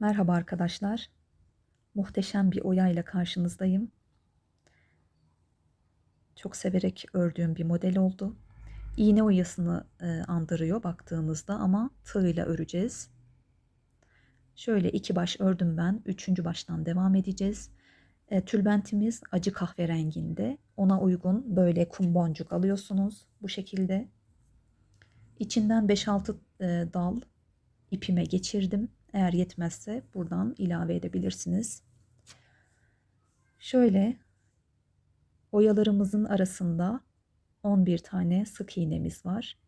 Merhaba arkadaşlar. Muhteşem bir oyayla karşınızdayım. Çok severek ördüğüm bir model oldu. İğne oyasını e, andırıyor baktığınızda ama tığ öreceğiz. Şöyle iki baş ördüm ben. Üçüncü baştan devam edeceğiz. E, tülbentimiz acı kahverenginde. Ona uygun böyle kum boncuk alıyorsunuz. Bu şekilde. İçinden 5-6 e, dal ipime geçirdim. Eğer yetmezse buradan ilave edebilirsiniz. Şöyle oyalarımızın arasında 11 tane sık iğnemiz var.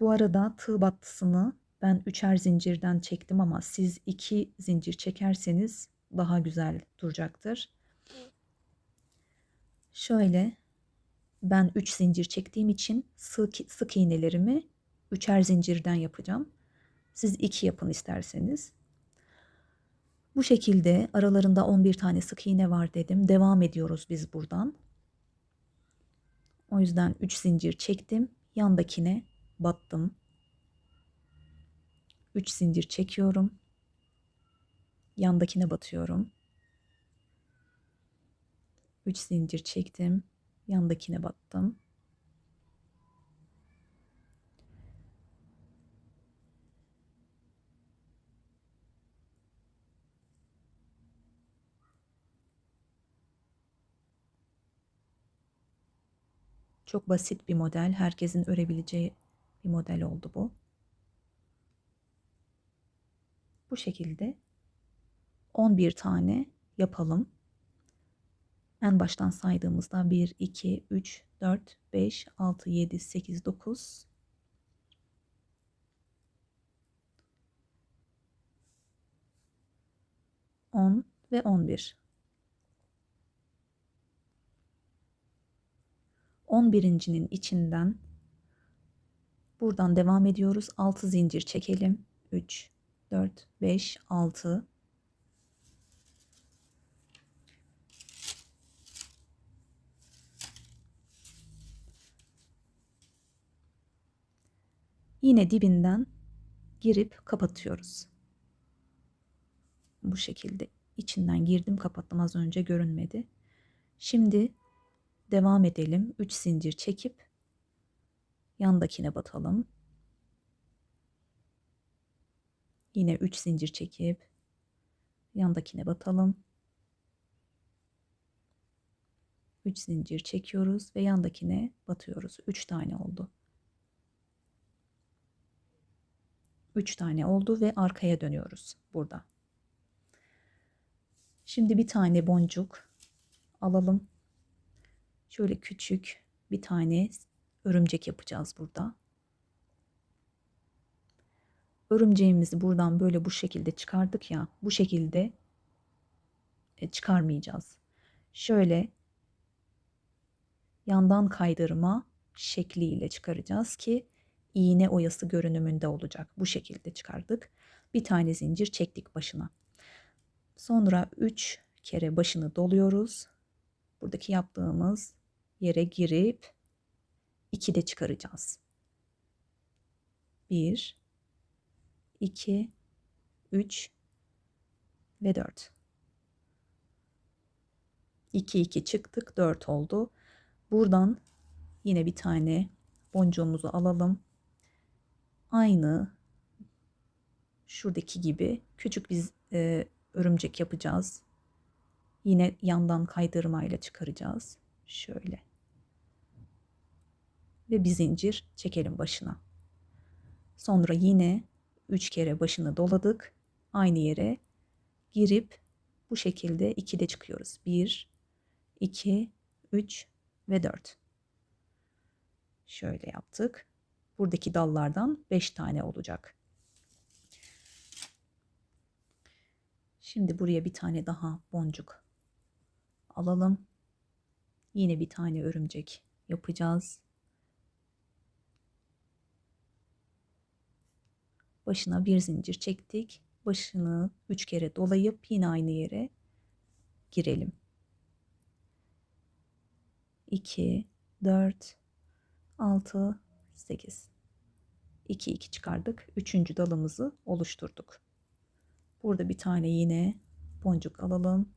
Bu arada tığ battısını ben üçer zincirden çektim ama siz iki zincir çekerseniz daha güzel duracaktır. Şöyle ben 3 zincir çektiğim için sık, sık iğnelerimi üçer zincirden yapacağım. Siz 2 yapın isterseniz. Bu şekilde aralarında 11 tane sık iğne var dedim. Devam ediyoruz biz buradan. O yüzden 3 zincir çektim. Yandakine battım. 3 zincir çekiyorum. Yandakine batıyorum. 3 zincir çektim. Yandakine battım. Çok basit bir model. Herkesin örebileceği bir model oldu bu. Bu şekilde 11 tane yapalım. En baştan saydığımızda 1, 2, 3, 4, 5, 6, 7, 8, 9, 10 ve 11. 11.'nin içinden buradan devam ediyoruz. 6 zincir çekelim. 3 4 5 6 Yine dibinden girip kapatıyoruz. Bu şekilde içinden girdim kapattım az önce görünmedi. Şimdi devam edelim. 3 zincir çekip yandakine batalım. Yine 3 zincir çekip yandakine batalım. 3 zincir çekiyoruz ve yandakine batıyoruz. 3 tane oldu. 3 tane oldu ve arkaya dönüyoruz burada. Şimdi bir tane boncuk alalım. Şöyle küçük bir tane örümcek yapacağız burada. Örümceğimizi buradan böyle bu şekilde çıkardık ya. Bu şekilde e, çıkarmayacağız. Şöyle yandan kaydırma şekliyle çıkaracağız ki iğne oyası görünümünde olacak. Bu şekilde çıkardık. Bir tane zincir çektik başına. Sonra 3 kere başını doluyoruz. Buradaki yaptığımız yere girip 2 de çıkaracağız. 1 2 3 ve 4. 2 2 çıktık 4 oldu. Buradan yine bir tane boncuğumuzu alalım. Aynı şuradaki gibi küçük bir e, örümcek yapacağız. Yine yandan kaydırmayla çıkaracağız. Şöyle ve bir zincir çekelim başına. Sonra yine 3 kere başını doladık. Aynı yere girip bu şekilde 2'de çıkıyoruz. 1 2 3 ve 4. Şöyle yaptık. Buradaki dallardan 5 tane olacak. Şimdi buraya bir tane daha boncuk alalım. Yine bir tane örümcek yapacağız. başına bir zincir çektik. Başını üç kere dolayıp yine aynı yere girelim. 2 4 6 8. 2 2 çıkardık. Üçüncü dalımızı oluşturduk. Burada bir tane yine boncuk alalım.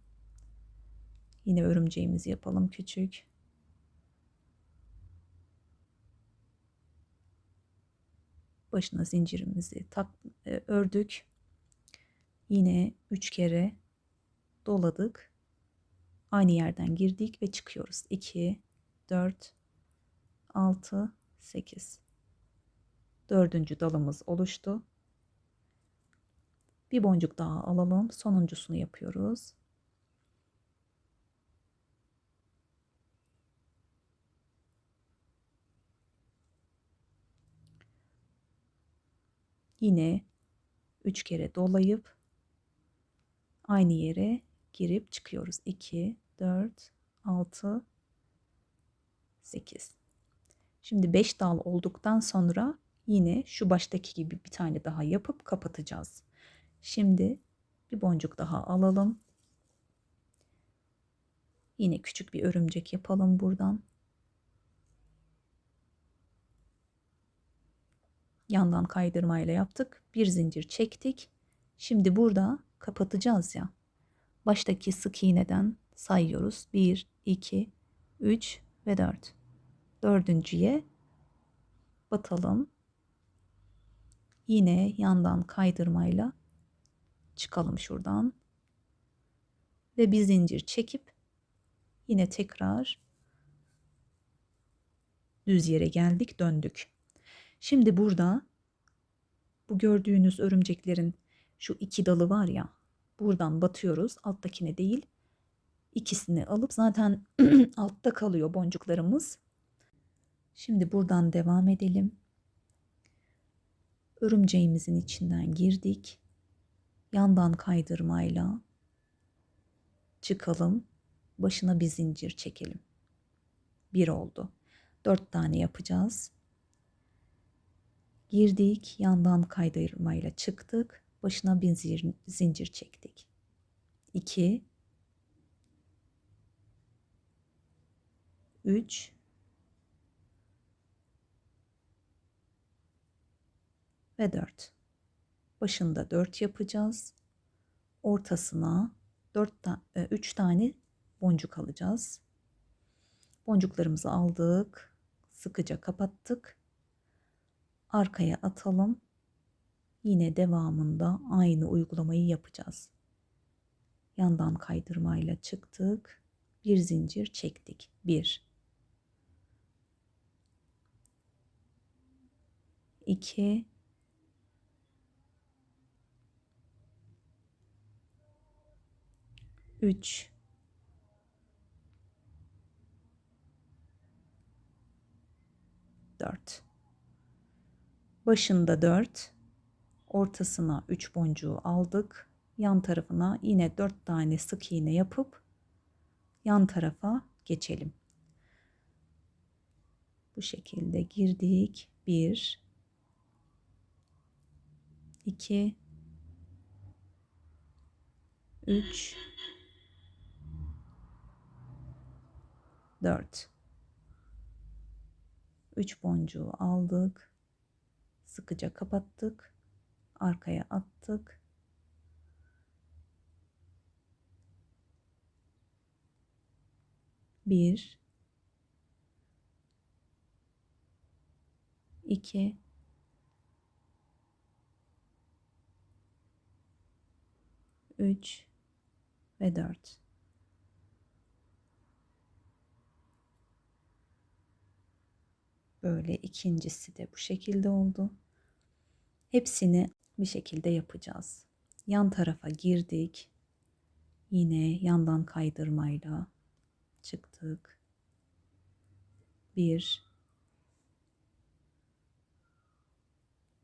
Yine örümceğimizi yapalım küçük. Başına zincirimizi tak, e, ördük. Yine 3 kere doladık. Aynı yerden girdik ve çıkıyoruz. 2 4 6 8 Dördüncü dalımız oluştu. Bir boncuk daha alalım. Sonuncusunu yapıyoruz. Yine üç kere dolayıp aynı yere girip çıkıyoruz. 2 4 6 8 Şimdi 5 dal olduktan sonra yine şu baştaki gibi bir tane daha yapıp kapatacağız. Şimdi bir boncuk daha alalım. Yine küçük bir örümcek yapalım buradan. Yandan kaydırmayla yaptık. Bir zincir çektik. Şimdi burada kapatacağız ya. Baştaki sık iğneden sayıyoruz. 1, 2, 3 ve 4. Dördüncüye batalım. Yine yandan kaydırmayla çıkalım şuradan. Ve bir zincir çekip yine tekrar düz yere geldik, döndük. Şimdi burada bu gördüğünüz örümceklerin şu iki dalı var ya, buradan batıyoruz. Alttakine değil, ikisini alıp zaten altta kalıyor boncuklarımız. Şimdi buradan devam edelim. Örümceğimizin içinden girdik. Yandan kaydırmayla çıkalım. Başına bir zincir çekelim. Bir oldu. Dört tane yapacağız. Girdik, yandan kaydırmayla çıktık. Başına bir zincir, çektik. İki, üç, ve 4. Başında 4 yapacağız. Ortasına 4 ta 3 e, tane boncuk alacağız. Boncuklarımızı aldık. Sıkıca kapattık. Arkaya atalım. Yine devamında aynı uygulamayı yapacağız. Yandan kaydırmayla çıktık. Bir zincir çektik. 1 2 3 4 Başında 4 ortasına 3 boncuğu aldık. Yan tarafına yine 4 tane sık iğne yapıp yan tarafa geçelim. Bu şekilde girdik. 1 2 3 4 3 boncuğu aldık. Sıkıca kapattık. Arkaya attık. Bir, iki, üç ve dört. Böyle ikincisi de bu şekilde oldu. Hepsini bir şekilde yapacağız. Yan tarafa girdik. Yine yandan kaydırmayla çıktık. Bir,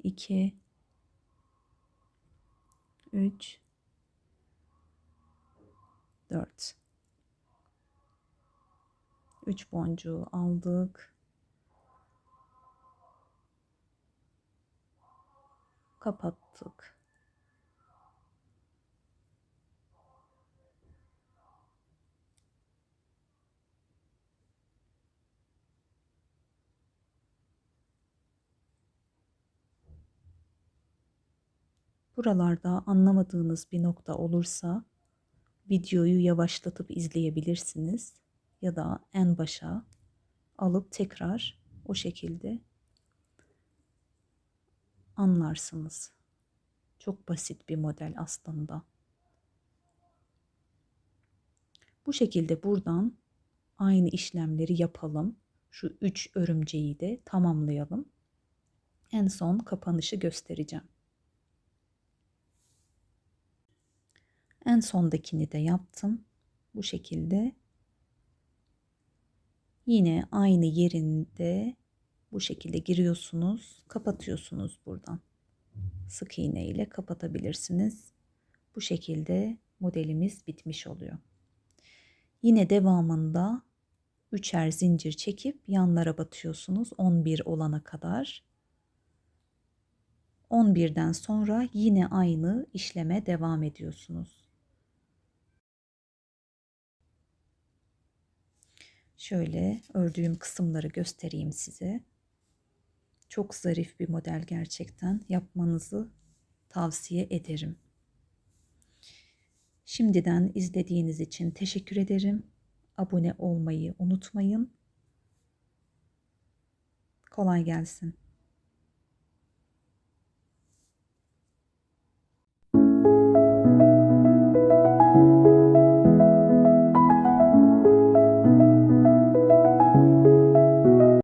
iki, üç, dört. Üç boncuğu aldık. kapattık. Buralarda anlamadığınız bir nokta olursa videoyu yavaşlatıp izleyebilirsiniz ya da en başa alıp tekrar o şekilde anlarsınız. Çok basit bir model aslında. Bu şekilde buradan aynı işlemleri yapalım. Şu üç örümceği de tamamlayalım. En son kapanışı göstereceğim. En sondakini de yaptım. Bu şekilde. Yine aynı yerinde bu şekilde giriyorsunuz, kapatıyorsunuz buradan. Sık iğne ile kapatabilirsiniz. Bu şekilde modelimiz bitmiş oluyor. Yine devamında üçer zincir çekip yanlara batıyorsunuz 11 olana kadar. 11'den sonra yine aynı işleme devam ediyorsunuz. Şöyle ördüğüm kısımları göstereyim size. Çok zarif bir model gerçekten. Yapmanızı tavsiye ederim. Şimdiden izlediğiniz için teşekkür ederim. Abone olmayı unutmayın. Kolay gelsin.